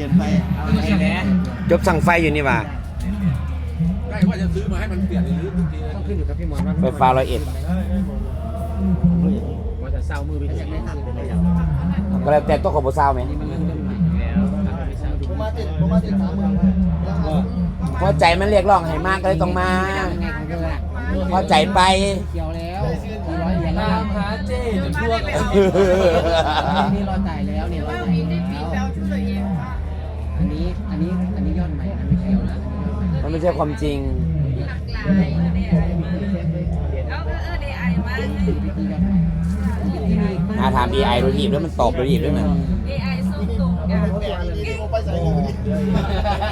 ขียนไปเอาไปแหละจบสั่งไฟอยู่นี่หว่า ใกล้ว่าจะซื้อมาให้มันเปลี่ยนหรือทุกทีเลยต้องขึ้นอยู่กับพี่หมอนว่าไฟฟ้าร้อยเอ็ด ว่าจะเศร้ามือไปที่ไหนทางไปอย่างก็แล้วแต่ตัวของโบซาวไหมนี้มันเริ่มต้นใหม่แล้วทางไปเศร้าดูผมมาติดผมมาติดสามหมื่นพอใจมันเรียกร้องให้มากก็เลยต้องมายังไงของเธอล่ะพอใจไป เกี่ยวแล้วสี่ร้อยเหรียญแล้ว หาเจ๊จะช่วยกัน นี่รอจ่ายแล้ว ไม่ใช่ความจริงอาถาม AI โดยทีบแล้วมันตอบโดยทีบด้วยนะผมไปใส่เลย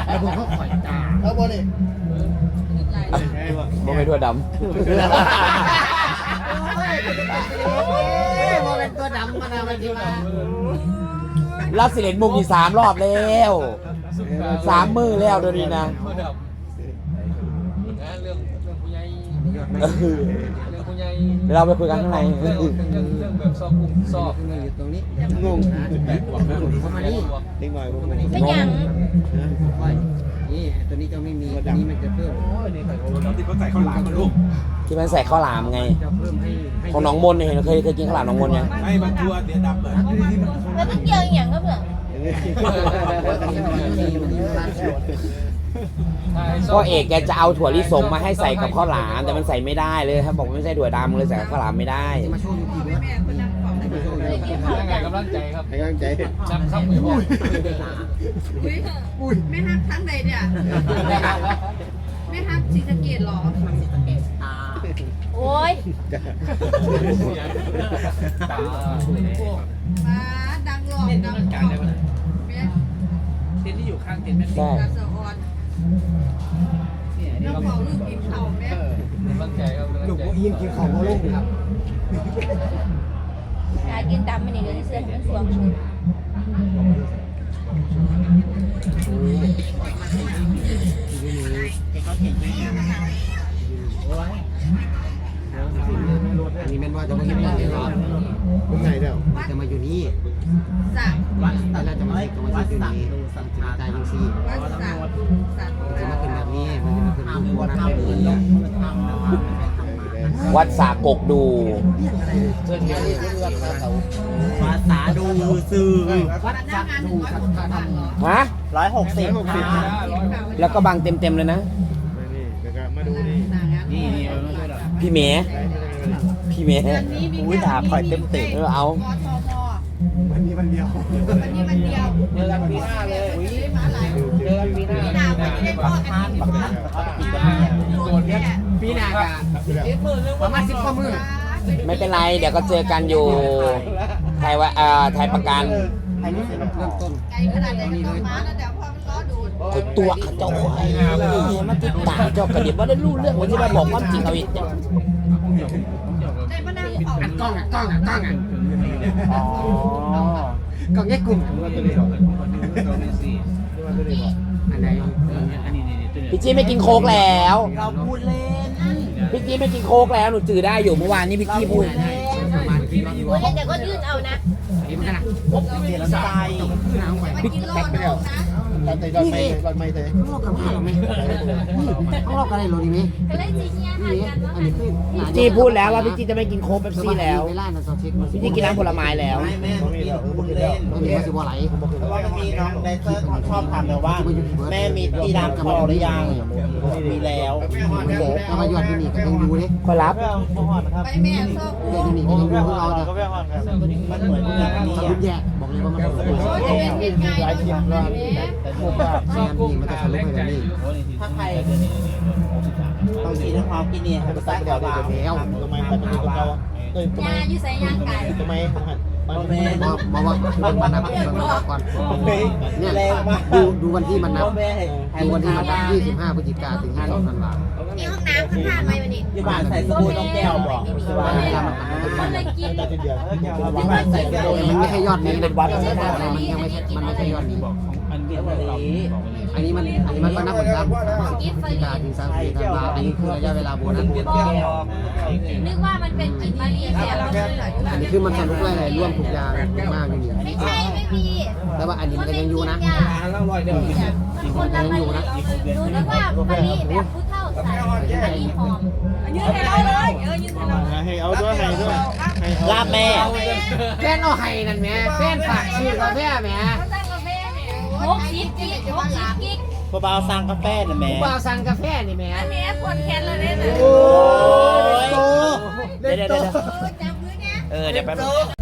แล้วผมก็ข่อยตาเอาบอลนี่บ่ไม่ทั่วดโมเป็นตัวดำมานะมันที่มาำรับสิเลนมุกอีสามรอบแล้วสามมือแล้วเดี๋ยวนี้นะ เรื่องเรื่องผู้ใหญ่เรื่องผู้ใหญ่เราไปคุยกันข้างในเรื่องเรื่องเรื่องแบบสอบกลุ่มสอบอยู่ตรงนี้งงเข้ามาณนี่เด็กหน่อยผมเป็นหยังนี่ตัวนี้จะไม่มีตัวนี้มันจะเพิ่มที่เขาใส่ข้าวหลามมาลูกที่มันใส่ข้าวหลามไงของน้องมนเห็นเคยเคยกินข้าวหลามน้องมนต์ยังให้มันทัวเสียดำเลยแล้วมันเกี่ยวอย่างก็เบื่อ พ่อเอกแกจะเอาถั่วลิสงมาให้ใส่กับข้าวหลามแต่มันใส่ไม่ได้เลยครับบอกว่าไม่ใช่ถั่วดำเลยใส่กับข้าวหลามไม่ได้จะมาโชว์ยูทีด้วยมาโชว์ยูทียังไงกำลังใจครับให้กำลังใจนำข้ามมือบอกไม่ฮักทั้งใดเนี่ยไม่ฮักสีสะเกตหรอโอ้ยมาดังหลอกดังหลอกแม่เต็นที่อยู่ข้างเต็นแม่ใช่ก ระสะออนน้องเผาลูกกินเขาแม่ กำลังใจครับลูกก็ยิงกินของลูกครับกายกินตามมันนี่เลยเสื้อมันสวมชุดอั นนี้แม่นว่าจะมาเห็นได้หรอผมไหนเดี๋ยวจะมาอยู่นี่สักวัดแต่ละจะมาจะมาอยู่นี่สังฆาตายจังซี่วัดสักสักจะมาเป็นแบบนี้มันจะมาเป็นรูปวัดแบบนี้วัดสากกดูภาษาดูซื่อวัดหน้างานวัดสักเหรอฮะร้อยหกสิบหกสิบแล้วก็บังเต็มๆเลยนะนี่เดี๋ยวมาดูนี่หน้างาน นี่นี่เอามาช่วยหรอพี่เมย์พี่เมย์วันนี้มีอุ้ยด่าคอยเต็มเต็มเออเอามทมวันนี้วันเดียววันนี้วันเดียวเจอกันปีหน้าเลยวันนี้มาหลายเจอกันปีหน้าปีหน้าวันนี้ได้พ่อกันอีกนะโดนเนี่ยปีหน้ากะประมาณสิบกว่ามือไม่เป็นไรเดี๋ยวก็เจอกันอยู่ไทยว่าเอ่อไทยประกันเริ่มต้นไกลขนาดไหนก็ต้องมาแล้วเดี๋ยว พอมันล้อดูตัวเขาเจ้าไอ้เนี่ยมาติดตามเจ้ากระดิบว่าได้รู้เรื่องวันที่มาบอกความจริงเอาอีกได้มานั่งเผาอัดกล้องอัดกล้องอัดกล้องอะกล้องแยกกลุ่มอันไหนพี่จี้ไม่กินโค้กแล้วเราพูดเล่นพี่จี้ไม่กินโค้กแล้วหนูจือได้อยู่เมื่อวานนี้พี่จี้พูดได้ประมาณกี่รอบโอ้ยแต่ก็ยืดเอานะนี่มันนาดเปลี่ยนสไตล์หนาวไปไปกินโลดนึงนะ ตอนเตะตอนไม่ตอนไม่เตะต้องรอบกับผ้าหรอไหมต้องรอบกันอะไรหรอนี่ไหมก็เลยจีเนี่ยนี่หันกันว่าอันนี้คือพี่จี้พูดแล้วว่าพี่จี้จะไม่กินโค้กเป๊ปซี่แล้วเวลาน่ะซอเช็คพี่จี้กินน้ำผลไม้แล้ว ไม่แม่มีแล้วผมเล่นตอนนี้มันสิบ่ไหลเพราะว่ามันมีน้องไดเซอร์เขาชอบถามเราว่า แม่มีตีดามคอหรือยัง มีแล้วถ้ามายอดที่นี่ก็ยังดูเลยคอยรับไปแม่ชอบยอดที่นี่ก็ยังดูของเราเนาะมันเหมือนเรื่องนี้สรุปแยก บอกเลยว่ามันสรุปแยกโอ้ยเป็นไงเราทำแบบนี้แม่นี่มันจะทะลุไปแบบนี้ถ้าใครต้องกินน้ำหอมกินเนี่ยภาษาเกาวนี้เบาแล้วทำไมแต่เป็นตัวเก่า เอ้ยทำไมยาอยู่ใส่ยางไก่ทำไมมันแม่บอกบอกว่ามันนับมันนับก่อนเนี่ยแรงมากดูดูวันที่มันนับแม่ดูวันที่มันนับ25พฤศจิกาถึง22ธันวามีห้องน้ำข้างๆไหมวันนี้ที่บ้านใส่สบู่ต้องแก้วบอกที่บ้านเวลามันนับมันก็เลยกินแต่เป็นเดียวที่บ้านใส่แก้วมันไม่ใช่ยอดนี้นะมันยังไม่ใช่มันไม่ใช่ยอดนี้มันเป็นแบบนี้ อันนี้มันอันนี้มันก็นับเหมือนกันพฤศจิกาถึง30ธันวาอันนี้คือระยะเวลาโบนัสนึกว่ามันเป็นกลิ่นมะลิแต่เราเลยเหรออันนี้คือมันสรุปรายรวมทุกอย่างมากอยู่ไม่ใช่ไม่มีแต่ว่าอันนี้มันก็ยังอยู่นะเล่าร้อยเดียวคนละมันหนูนึกว่ามะลิแบบผู้เฒ่าใส่มะลิหอมยืนให้เราเลยเออยืนให้เราให้เอาด้วยให้ด้วยให้เอาลาบแม่แฟนเอาให้นั่นแหม่แฟนฝากชื่อกาแฟแหม่ หกสิบกิ๊กหกสิบกิ๊กพอเบาสั่งกาแฟนะแม่ผู้บ่าวสั่งกาแฟนี่แหม่อันนี้ปวดแขนเลยเนี่ยโอ้ยเดี๋ยวเดี๋ยวเดี๋ยวจับมือเนี่ยเออเดี๋ยวแป๊บนึง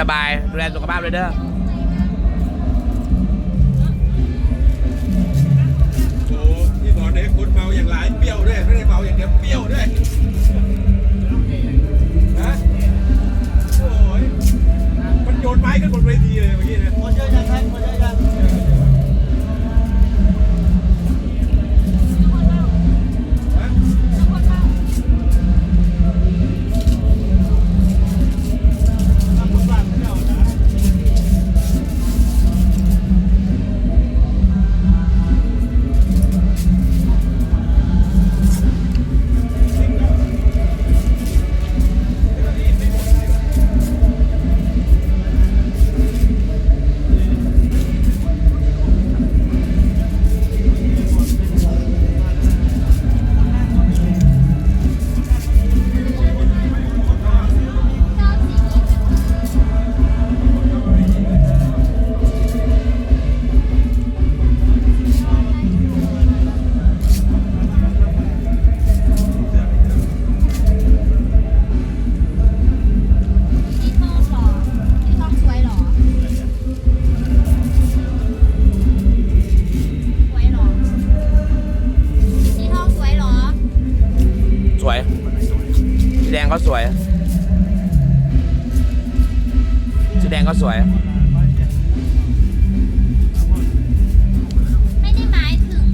สบายดูแลสุขภาพเลยเด้อโอ้ที่บอกเนี่ยคนเมาอย่างหลายเปรี้ยวด้วยไม่ได้เมาอย่างเดียวเปรี้ยวด้วย ก็สวยสีแดงก็สวย ไม่ได้หมายถึง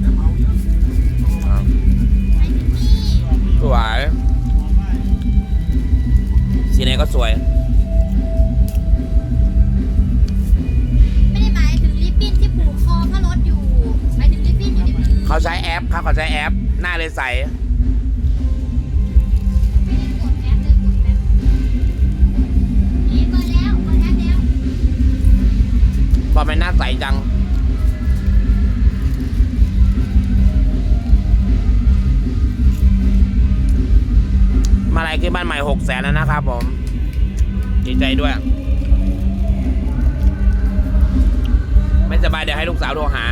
หมายถึงนี่สวย สีไหนก็สวย ไม่ได้หมายถึงลิปบิ้นที่ผูกคอพระรถอยู่หมายถึงลิปบิ้นอยู่ในมือเขาใช้แอปครับเขาใช้แอป หน้าเลยใส บอกมันน่าใสจัง มาอะไรขึ้นบ้านใหม่หกแสนแล้วนะครับผม ดีใจด้วย ไม่สบายเดี๋ยวให้ลูกสาวโทรหา